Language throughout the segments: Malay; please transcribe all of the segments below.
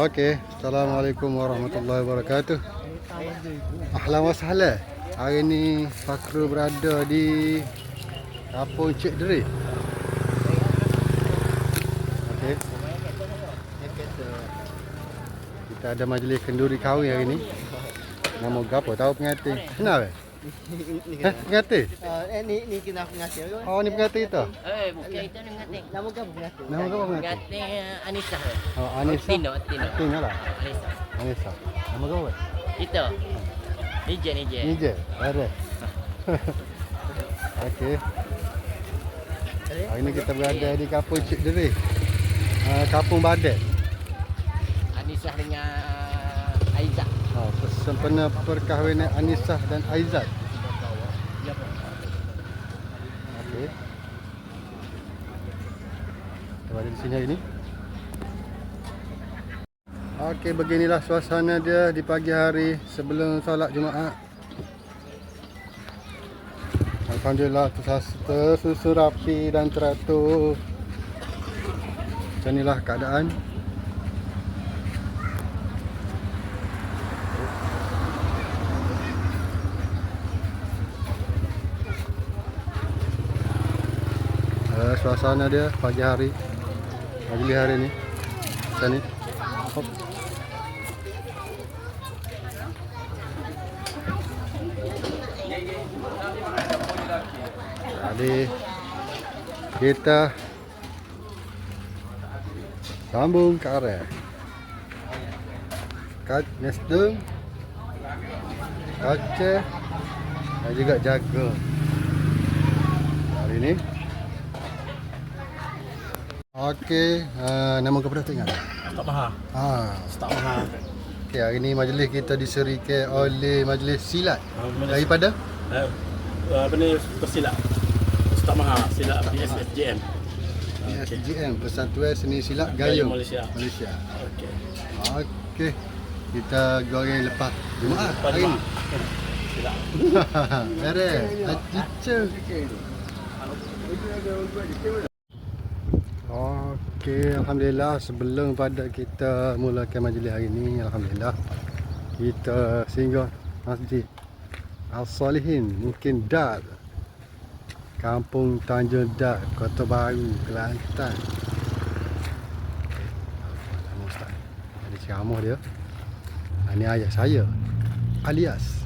Okey, Assalamualaikum warahmatullahi wabarakatuh. Ahlan wa sahlan. Hari ni Fakru berada di Kampung Cik Deri. Okey. Kita ada majlis kenduri kahwin hari ni. Nama gapo tahu pengantin? Kenal ke? Eh, pengantin? Uh, eh ni ni kena pengantin ke? Oh, ni pengantin itu. Eh, bukan itu ni mengating. Nama ke pengantin? Nama gapo pengantin? Mengating uh, Anissa. Oh, Anissa. Tino, Tino. Tino lah. Anissa. Anissa. Nama gapo? Itu. Nije, nije. Ni je. Ada. Okey. Hari ni kita berada di Kampung Cik Deri. Uh, Kampung Badet. Anissa dengan uh, Aizat. Ha, sempena perkahwinan Anisah dan Aizat. Okey. Berada di sini hari ni. Okey, beginilah suasana dia di pagi hari sebelum solat Jumaat. Alhamdulillah tersus- tersusun rapi dan teratur. Macam inilah keadaan. Uh, suasana dia pagi hari pagi hari ni. Macam ni. Hop. kita sambung ke arah kat Nestum Aceh dan juga jaga hari ni Okey, uh, nama kepada tu ingat? Tak mahal. Ha. Tak mahal. Okey, hari ni majlis kita diserikan oleh majlis silat Ah, majlis- daripada Eh, apa ni bersilat. Tak mahal silat PSSJM. SGM Persatuan Seni Silat Gayung Malaysia. Malaysia. Okey. Okey. Kita goreng lepas Jumaat Pada hari ni. Silat. Ada, teacher. Okey, alhamdulillah sebelum pada kita mulakan majlis hari ini, alhamdulillah kita singgah Masjid Al-Salihin, mungkin Dar. Kampung Tanjung Dar, Kota Baru, Kelantan. Ada ceramah dia. Ini ayah saya. Alias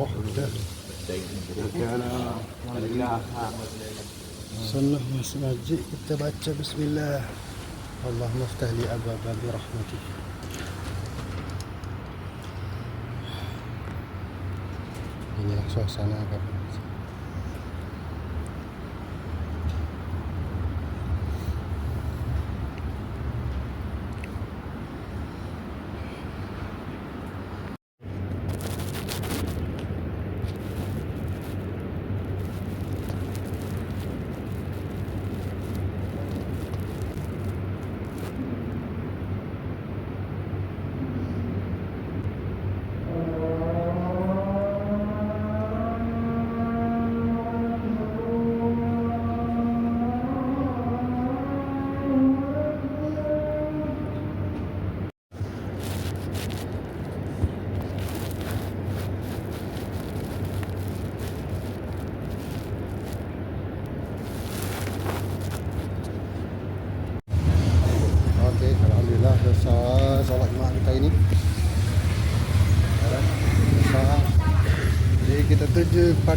Oh, sudah. Sunnah masuk masjid kita baca bismillah. Allah muftah li ababa bi rahmatih. Inilah suasana kampung. Okey, alhamdulillah selesai solat Jumaat kita ini. Alright, selesai. Jadi kita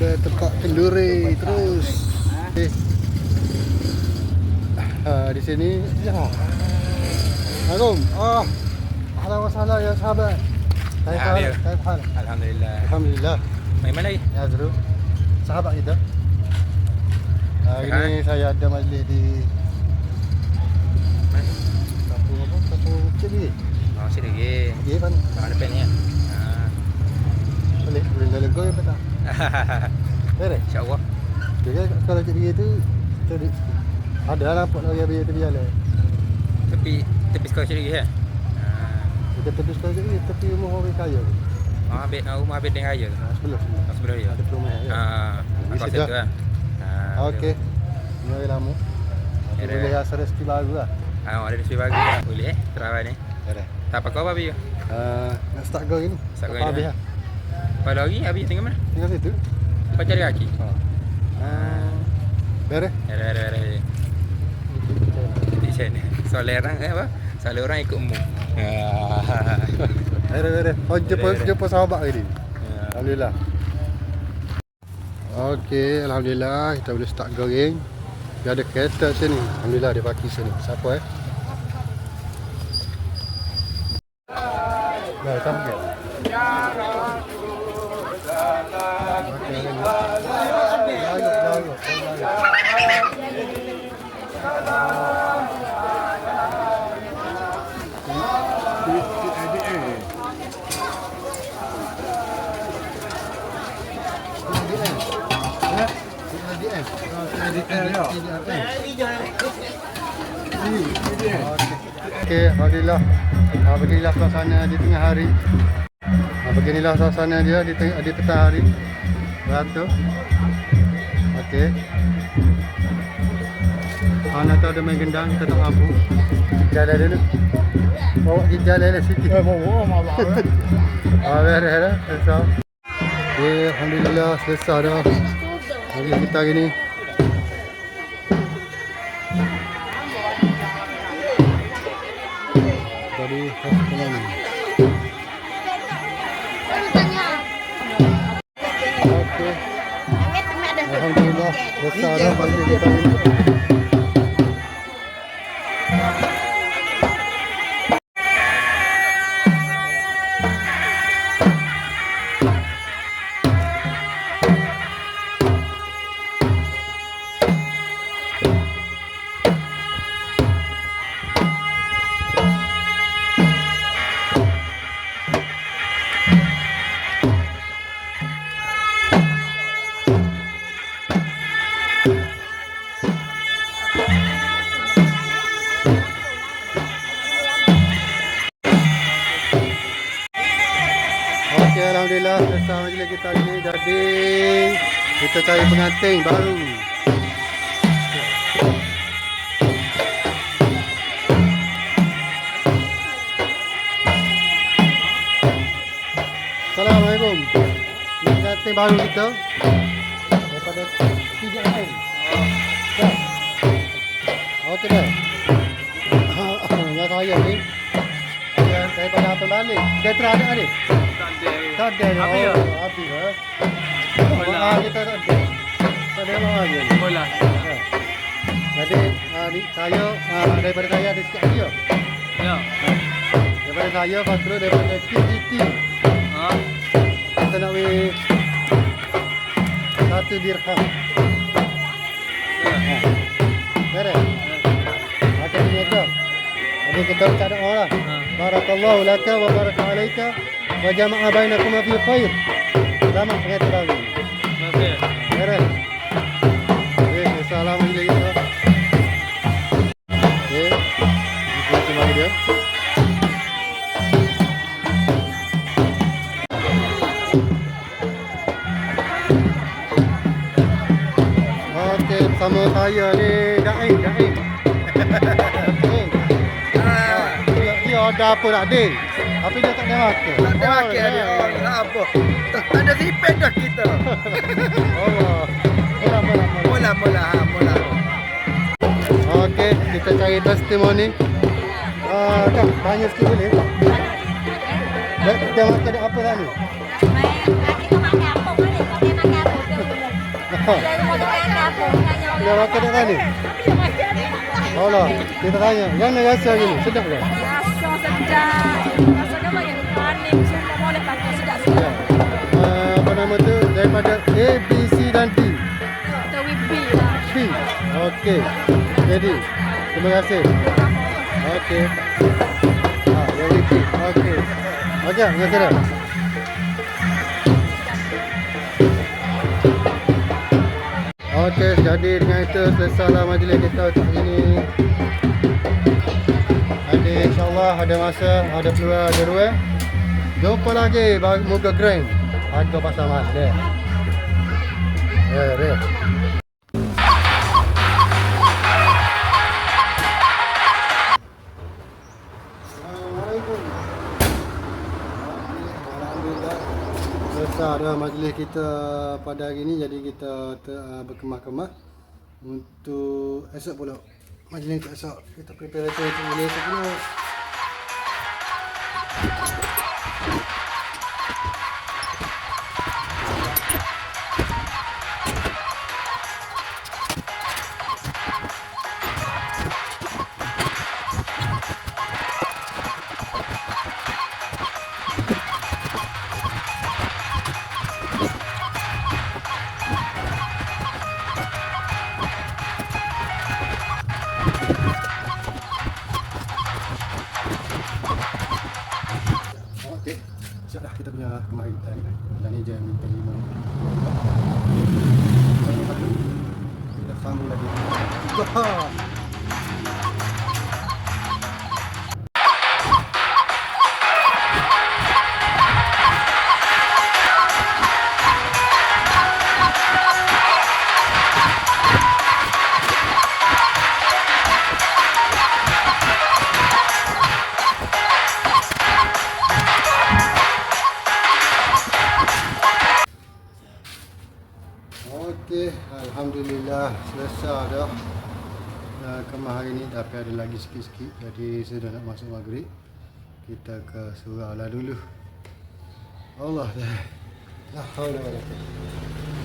pada tempat kenduri terus. Okey. Ah, di sini ya. Assalamualaikum. Ah. Ahlan wa sahlan ya sahabat. Ah, hal. Alhamdulillah. Alhamdulillah. Main mana lagi? Ni Azrul. Sahabat kita. Hari Sihat. ni saya ada majlis di Mana? kampung apa? Kampung kecil ni. Oh, sini lagi. Okey kan? Ah, depan ni. Ah. Boleh boleh kau ya petang. Beres. InsyaAllah. Jadi kalau cik dia tu tadi ada lah nampak lagi biar tepi jalan. Tepi tepi sekolah sini lagi ya. Ah. Kita tepi sekolah cik dia tepi rumah orang kaya tu. Oh, ambil ah, rumah ambil dengan raya. Ha, sebelah sebelah. Oh, sebelah dia. Ada perumahan. Ah, Ini aku sedap. situ lah. Ah, Okey. Ni hari lama. Dah. Boleh rasa rezeki baru lah. Ah, ada rezeki bagus lah. Boleh eh. Terawal ni. Ada. Tak apa kau apa? Uh, nak start go ni. Start go Apa ni, habis eh? lah. Pada hari Abi tinggal mana? Tinggal situ. Kau cari kaki. Ha. Ah. Ada ada ada. Di sana. Soalnya orang eh apa? Soalnya orang ikut mu. Ah. Beres beres. Oh jumpa jumpa sahabat ni. Ah. Alhamdulillah. Okey, alhamdulillah kita boleh start goreng. Dia ada kereta sini. Alhamdulillah dia parking sini. Siapa eh? Dah, sama ke? Okey, lalu, lalu, lalu. Okey, Alhamdulillah. Ah, beginilah suasana di tengah hari. Ah, beginilah suasana dia di di petang hari. Beratur. Okey. Mana tu ada main gendang, kita tak mampu. Jalan dulu. Bawa pergi jalan lah sikit. Eh, bawa malah. Ah, beres dah. Selesai. Okey, Alhamdulillah selesai dah. Hari kita hari ni. Dari hospital ni. Okey. Alhamdulillah selesai dah bagi kita hari ni. Kita cari pengantin baru. Assalamualaikum. Pengantin baru kita. Daripada tiga. Dah. Okey dah. Yang saya ni. Yang daripada apa balik. Dia teradik adik. Tak ada. Abi ya? Abi ya. Bola. kita tak ada. Tak ada apa lagi. Bola. Ha. Jadi ah, ni saya ah, daripada saya ada sikit lagi. ya. Ya. Daripada saya Fakru daripada TTT. Ha. Kita nak beri satu dirham. Ha. Beres. Macam ni aja. Jadi kita ucap doa lah. Barakallahu laka wa baraka alaika wa jama'a bainakuma fi khair. Selamat pengantin baru. Masih. Beres. Okey, assalamualaikum kita. Okey. Dia. Bersama saya ni Daim, Daim. Apa tak ada? Tapi dia tak ada makan. Tak ada makan dia. Oh, nak apa? Tak tak ada sipet dah kita. Allah. Mula, mula, mula. Mula-mula ha, mula. Okey, kita cari testimoni. Ah, uh, tanya sikit boleh? Dia, dia makan dia apa tak ni? Dia makan dia tak ni? Allah, kita tanya. Yang nak rasa gini, sedap ke? Ya. Uh, apa nama tu? Daripada A, B, C dan D. With B lah. B. Okey. Jadi, terima kasih. Okey. Ah, yang B. Okey. Okey, terima kasih. Okey, jadi dengan itu selesailah majlis kita untuk hari ini. Jadi insyaAllah ada masa, ada peluang, ada ruang. Jumpa lagi bagi muka grand. Harga pasal mas dia. Eh. Selesai dah majlis kita pada hari ini jadi kita ter, uh, berkemah-kemah untuk esok pula. Majlis untuk esok kita prepare untuk esok pula. Wah. Okey, Alhamdulillah selesai dah kemah hari ni tapi ada lagi sikit-sikit jadi sudah nak masuk maghrib. Kita ke surau lah dulu. Allah dah. La haula wala quwwata